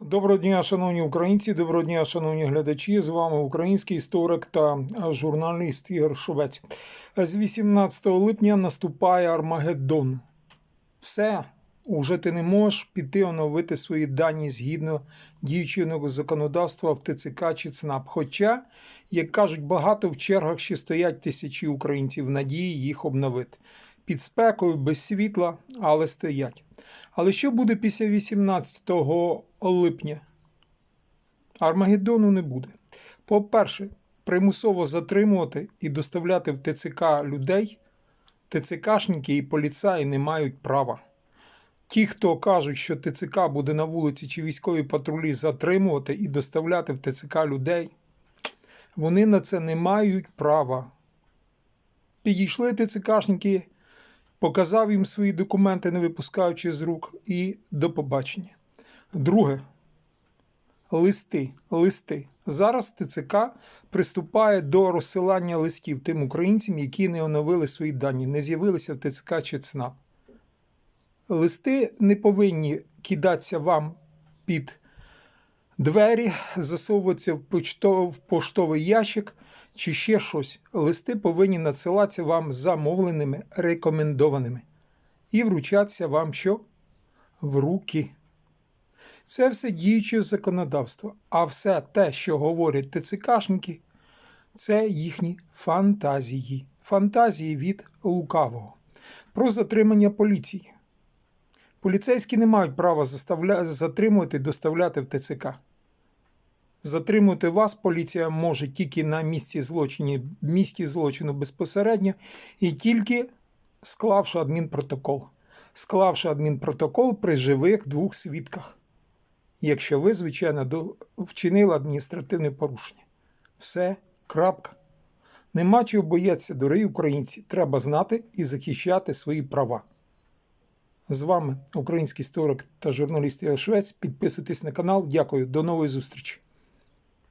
Доброго дня, шановні українці, доброго дня, шановні глядачі. З вами український історик та журналіст Ігор Шовець. З 18 липня наступає Армагеддон. Все, уже ти не можеш піти оновити свої дані згідно діючого законодавства в ТЦК чи ЦНАП. Хоча, як кажуть, багато в чергах ще стоять тисячі українців в надії їх обновити. Під спекою, без світла, але стоять. Але що буде після 18 липня? Армагеддону не буде. По-перше, примусово затримувати і доставляти в ТЦК людей, ТЦКшники і поліцаї не мають права. Ті, хто кажуть, що ТЦК буде на вулиці чи військові патрулі затримувати і доставляти в ТЦК людей, вони на це не мають права. Підійшли ТЦКшники, показав їм свої документи, не випускаючи з рук, і до побачення. Друге. Листи. Листи. Зараз ТЦК приступає до розсилання листів тим українцям, які не оновили свої дані, не з'явилися в ТЦК чи ЦНАП. Листи не повинні кидатися вам під двері, засовуватися в поштовий ящик чи ще щось. Листи повинні надсилатися вам замовленими, рекомендованими. І вручатися вам що? В руки. Це все діюче законодавство. А все те, що говорять ТЦКшники, це їхні фантазії. Фантазії від лукавого. Про затримання поліції. Поліцейські не мають права затримувати і доставляти в ТЦК. Затримувати вас поліція може тільки на місці злочину, місці злочину безпосередньо і тільки склавши адмінпротокол. Склавши адмінпротокол при живих двох свідках. Якщо ви, звичайно, вчинили адміністративне порушення. Все, крапка. Нема чого боятися, дорогі українці. Треба знати і захищати свої права. З вами український історик та журналіст Ігор Швець. Підписуйтесь на канал. Дякую. До нової зустрічі.